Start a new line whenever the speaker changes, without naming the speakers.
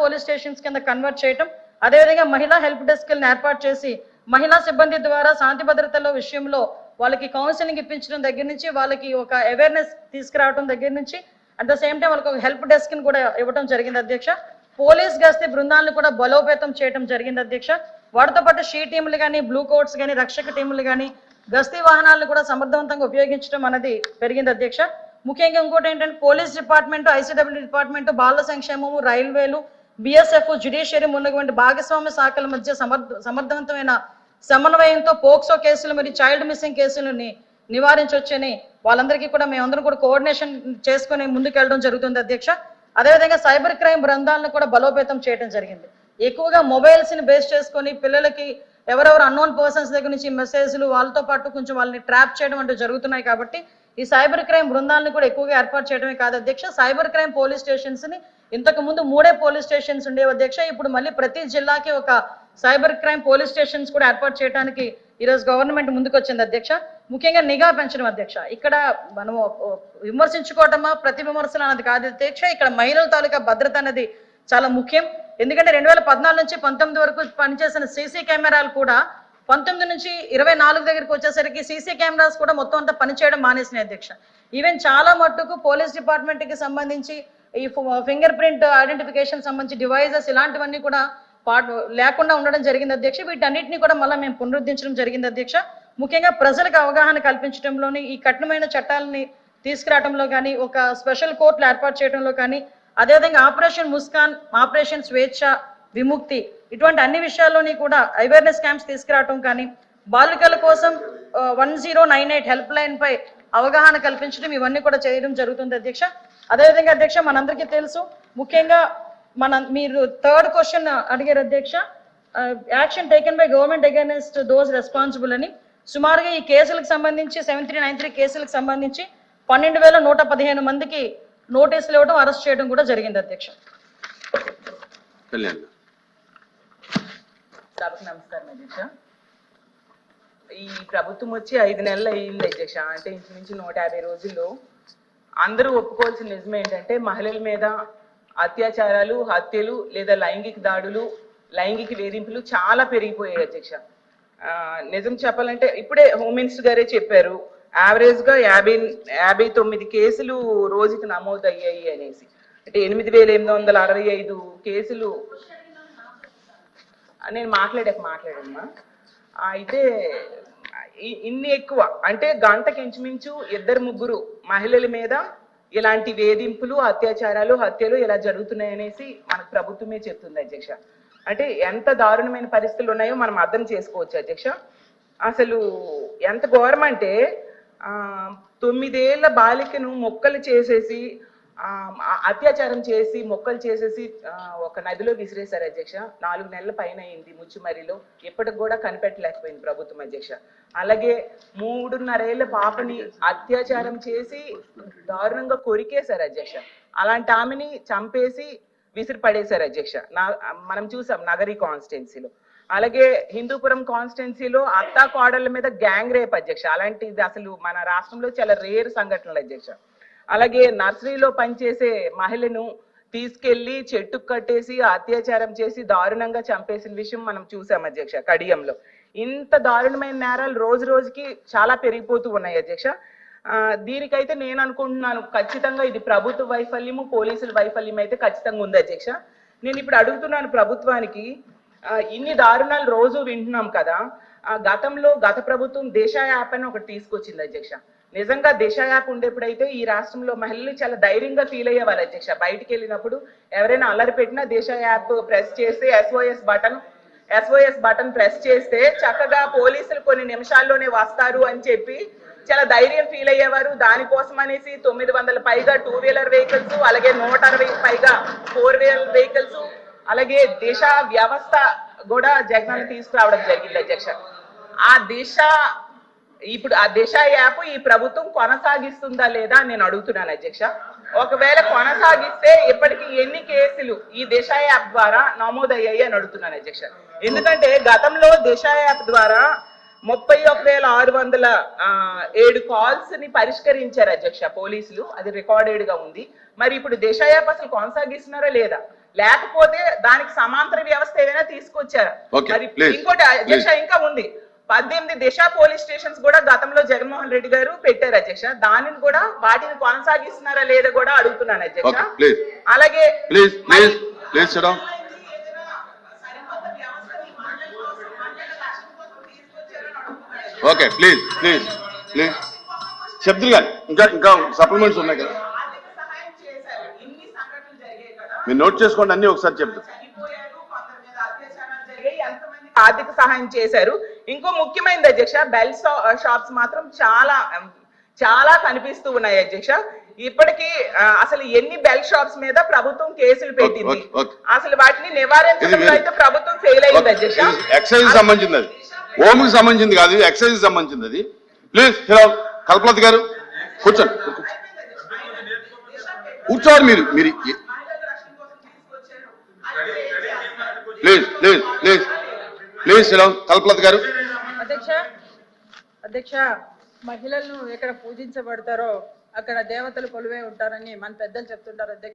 Police stations కింద convert చేయటం అదేవిధంగా మహిళా హెల్ప్ డెస్క్లను ఏర్పాటు చేసి మహిళా సిబ్బంది ద్వారా శాంతి భద్రతల విషయంలో వాళ్ళకి కౌన్సిలింగ్ ఇప్పించడం దగ్గర నుంచి వాళ్ళకి ఒక అవేర్నెస్ తీసుకురావడం దగ్గర నుంచి అట్ ద సేమ్ టైం వాళ్ళకి ఒక హెల్ప్ డెస్క్ని కూడా ఇవ్వడం జరిగింది అధ్యక్ష. పోలీస్ గస్తీ బృందాలను కూడా బలోపేతం చేయడం జరిగింది అధ్యక్ష. వాటితో పాటు షీ టీములు కానీ బ్లూ కోట్స్ కానీ రక్షక టీములు కానీ గస్తీ వాహనాలను కూడా సమర్థవంతంగా ఉపయోగించడం అనేది పెరిగింది అధ్యక్ష. ముఖ్యంగా ఇంకోటి ఏంటంటే పోలీస్ డిపార్ట్మెంట్ ఐసీడబ్ల్యూ డిపార్ట్మెంట్ బాల సంక్షేమము రైల్వేలు బిఎస్ఎఫ్ జ్యుడిషియరీ ఉన్నటువంటి భాగస్వామ్య శాఖల మధ్య సమర్థ సమర్థవంతమైన సమన్వయంతో పోక్సో కేసులు మరియు చైల్డ్ మిస్సింగ్ కేసులని నివారించవచ్చని వాళ్ళందరికీ కూడా మేమందరం కూడా కోఆర్డినేషన్ చేసుకుని ముందుకెళ్ళడం జరుగుతుంది అధ్యక్ష. అదేవిధంగా సైబర్ క్రైమ్ బృందాలను కూడా బలోపేతం చేయడం జరిగింది. ఎక్కువగా మొబైల్స్ని బేస్ చేసుకొని పిల్లలకి ఎవరెవరు అన్నోన్ పర్సన్స్ దగ్గర నుంచి మెసేజ్లు వాళ్ళతో పాటు కొంచెం వాళ్ళని ట్రాప్ చేయడం అంటూ జరుగుతున్నాయి కాబట్టి ఈ సైబర్ క్రైమ్ బృందాలను కూడా ఎక్కువగా ఏర్పాటు చేయడమే కాదు అధ్యక్ష. సైబర్ క్రైమ్ పోలీస్ స్టేషన్స్ని ఇంతకు ముందు మూడే పోలీస్ స్టేషన్స్ ఉండేవి అధ్యక్ష. ఇప్పుడు మళ్ళీ ప్రతి జిల్లాకి ఒక సైబర్ క్రైమ్ పోలీస్ స్టేషన్స్ కూడా ఏర్పాటు చేయడానికి ఈరోజు గవర్నమెంట్ ముందుకు వచ్చింది అధ్యక్ష. ముఖ్యంగా నిఘా పెంచడం అధ్యక్ష. ఇక్కడ మనం విమర్శించుకోవటమా? ప్రతి విమర్శలు అన్నది కాదు అధ్యక్ష. ఇక్కడ మహిళల తాలూకా భద్రత అనేది చాలా ముఖ్యం. ఎందుకంటే రెండు వేల పద్నాలుగు నుంచి పంతొమ్మిది వరకు పనిచేసిన సీసీ కెమెరాలు కూడా పంతొమ్మిది నుంచి ఇరవై నాలుగు దగ్గరికి వచ్చేసరికి సీసీ కెమెరాస్ కూడా మొత్తం అంతా పనిచేయడం మానేసినాయి అధ్యక్ష. ఈవెన్ చాలా మట్టుకు పోలీస్ డిపార్ట్మెంట్కి సంబంధించి ఈ ఫింగర్ ప్రింట్ ఐడెంటిఫికేషన్ సంబంధించి డివైజెస్ ఇలాంటివన్నీ కూడా పాటు లేకుండా ఉండడం జరిగింది అధ్యక్ష. వీటన్నిటిని కూడా మళ్ళీ మేము పునరుద్ధరించడం జరిగింది అధ్యక్ష. ముఖ్యంగా ప్రజలకు అవగాహన కల్పించడంలోని ఈ కఠినమైన చట్టాలని తీసుకురావడంలో కానీ ఒక స్పెషల్ కోర్టులు ఏర్పాటు చేయడంలో కానీ అదేవిధంగా ఆపరేషన్ ముస్కాన్ ఆపరేషన్ స్వేచ్ఛ విముక్తి ఇటువంటి అన్ని విషయాల్లోని కూడా అవేర్నెస్ క్యాంప్స్ తీసుకురావటం కానీ బాలికల కోసం one zero nine eight help line పై అవగాహన కల్పించడం ఇవన్నీ కూడా చేయడం జరుగుతుంది అధ్యక్ష. అదేవిధంగా అధ్యక్ష మనందరికీ తెలుసు ముఖ్యంగా మన మీరు థర్డ్ క్వశ్చన్ అడిగారు అధ్యక్ష action taken by government against those responsible అని. సుమారుగా ఈ కేసులకు సంబంధించి సెవెన్ త్రీ నైన్ త్రీ కేసులకు సంబంధించి పన్నెండు వేల నూట పదిహేను మందికి నోటీసులు ఇవ్వడం అరెస్ట్ చేయడం కూడా జరిగింది అధ్యక్ష.
కళ్యాణ్.
సభకు నమస్కారం అధ్యక్ష ఈ ప్రభుత్వం వచ్చి ఐదు నెలలు అయ్యింది అధ్యక్ష అంటే ఇంచుమించు నూట యాభై రోజుల్లో అందరూ ఒప్పుకోవాల్సిన నిజం ఏంటంటే మహిళల మీద అత్యాచారాలు హత్యలు లేదా లైంగిక దాడులు లైంగిక వేధింపులు చాలా పెరిగిపోయాయి అధ్యక్ష. నిజం చెప్పాలంటే ఇప్పుడే హోమ్ మినిస్టర్ గారే చెప్పారు యావరేజ్గా యాభై యాభై తొమ్మిది కేసులు రోజుకి నమోదు అయ్యాయి అనేసి. అంటే ఎనిమిది వేల ఎనిమిది వందల అరవై ఐదు కేసులు నేను మాట్లాడాక మాట్లాడమ్మా. అయితే ఇన్ని ఎక్కువ. అంటే గంటకి ఇంచుమించు ఇద్దరు ముగ్గురు మహిళల మీద ఇలాంటి వేధింపులు అత్యాచారాలు హత్యలు ఇలా జరుగుతున్నాయి అనేసి మనకు ప్రభుత్వమే చెప్తుంది అధ్యక్ష. అంటే ఎంత దారుణమైన పరిస్థితులు ఉన్నాయో మనం అర్థం చేసుకోవచ్చు అధ్యక్ష. అసలు ఎంత ఘోరం అంటే తొమ్మిదేళ్ళ బాలికను మొక్కలు చేసేసి అత్యాచారం చేసి మొక్కలు చేసేసి ఒక నదిలో విసిరేశారు అధ్యక్ష. నాలుగు నెలల పైన అయింది ముచ్చుమరిలో. ఇప్పటికి కూడా కనిపెట్టలేకపోయింది ప్రభుత్వం అధ్యక్ష. అలాగే మూడున్నరేళ్ళ పాపని అత్యాచారం చేసి దారుణంగా కొరికేశారు అధ్యక్ష. అలాంటి ఆమెని చంపేసి విసిరి పడేశారు అధ్యక్ష. నా మనం చూసాం నగరి కాన్స్టిట్యున్సీలో. అలాగే హిందూపురం కాన్స్టిట్యున్సీలో అత్తా కోడళ్ళ మీద గ్యాంగ్ రేప్ అధ్యక్ష. అలాంటిది అసలు మన రాష్ట్రంలో చాలా రేర్ సంఘటనలు అధ్యక్ష. అలాగే నర్సరీలో పనిచేసే మహిళను తీసుకెళ్ళి చెట్టు కట్టేసి అత్యాచారం చేసి దారుణంగా చంపేసిన విషయం మనం చూసాం అధ్యక్ష కడియంలో. ఇంత దారుణమైన నేరాలు రోజు రోజుకి చాలా పెరిగిపోతూ ఉన్నాయి అధ్యక్ష. దీనికైతే నేను అనుకుంటున్నాను ఖచ్చితంగా ఇది ప్రభుత్వ వైఫల్యము పోలీసుల వైఫల్యం అయితే ఖచ్చితంగా ఉంది అధ్యక్ష. నేను ఇప్పుడు అడుగుతున్నాను ప్రభుత్వానికి ఇన్ని దారుణాలు రోజు వింటున్నాం కదా ఆ, గతంలో గత ప్రభుత్వం దేశ యాప్ అని ఒకటి తీసుకొచ్చింది అధ్యక్ష. నిజంగా దిశ యాప్ ఉండేప్పుడైతే ఈ రాష్ట్రంలో మహిళలు చాలా ధైర్యంగా ఫీల్ అయ్యేవారు అధ్యక్ష. బయటికి వెళ్ళినప్పుడు ఎవరైనా అల్లరి పెట్టినా దిశ యాప్ ప్రెస్ చేసి SOS button SOS button press చేస్తే చక్కగా పోలీసులు కొన్ని నిమిషాల్లోనే వస్తారు అని చెప్పి చాలా ధైర్యం ఫీల్ అయ్యేవారు. దానికోసం అనేసి తొమ్మిది వందల పైగా టూ వీలర్ వెహికల్స్ అలాగే నూట అరవై పైగా ఫోర్ వీలర్ వెహికల్స్ అలాగే దిశ వ్యవస్థ కూడా జగన్ తీసుకురావడం జరిగింది అధ్యక్ష. ఆ దిశ ఇప్పుడు ఆ దిశ యాప్ ఈ ప్రభుత్వం కొనసాగిస్తుందా లేదా అని నేను అడుగుతున్నాను అధ్యక్ష. ఒకవేళ కొనసాగిస్తే ఇప్పటికి ఎన్ని కేసులు ఈ దిశ యాప్ ద్వారా నమోదయ్యాయి అని అడుగుతున్నాను అధ్యక్ష. ఎందుకంటే గతంలో దిశ యాప్ ద్వారా ముప్పై ఒక వేల ఆరు వందల ఏడు కాల్స్ని పరిష్కరించారు అధ్యక్ష పోలీసులు. అది రికార్డెడ్గా ఉంది. మరి ఇప్పుడు దిశ యాప్ అసలు కొనసాగిస్తున్నారా లేదా? లేకపోతే దానికి సమాంతర వ్యవస్థ ఏదైనా తీసుకొచ్చారు? మరి ఇంకోటి అధ్యక్ష ఇంకా ఉంది. పద్దెనిమిది దిశ పోలీస్ స్టేషన్స్ కూడా గతంలో జగన్మోహన్ రెడ్డి గారు పెట్టారు అధ్యక్ష. దానిని కూడా వాటిని కొనసాగిస్తున్నారా లేదా కూడా అడుగుతున్నాను అధ్యక్ష. అలాగే
ఓకే ప్లీజ్ ప్లీజ్ ప్లీజ్ శబ్దులు గారు ఇంకా ఇంకా సప్లిమెంట్స్ ఉన్నాయి కదా. మీరు నోట్ చేసుకోండి అన్ని ఒకసారి
ఎంతమంది ఆర్థిక సహాయం చేశారు. ఇంకో ముఖ్యమైనది అధ్యక్ష బెల్ షాప్స్ మాత్రం చాలా చాలా కనిపిస్తూ ఉన్నాయి అధ్యక్ష. ఇప్పటికీ అసలు ఎన్ని బెల్ షాప్స్ మీద ప్రభుత్వం కేసులు పెట్టింది. అసలు వాటిని నివారించడంలో అయితే ప్రభుత్వం ఫెయిల్ అయింది అధ్యక్ష.
ఎక్సైజ్ సంబంధించింది హోమ్కి సంబంధించింది కాదు ఎక్సైజ్ సంబంధించింది అది. ప్లీజ్ ఫిరాల్ కల్పలత్ గారు కూర్చోండి కూర్చోవాలి మీరు మీరు please please please please Sriram Kalpalatha గారు.
అధ్యక్ష అధ్యక్ష మహిళలను ఎక్కడ పూజించబడతారో అక్కడ దేవతలు కొలువే ఉంటారని మన పెద్దలు చెప్తుంటారు అధ్యక్ష.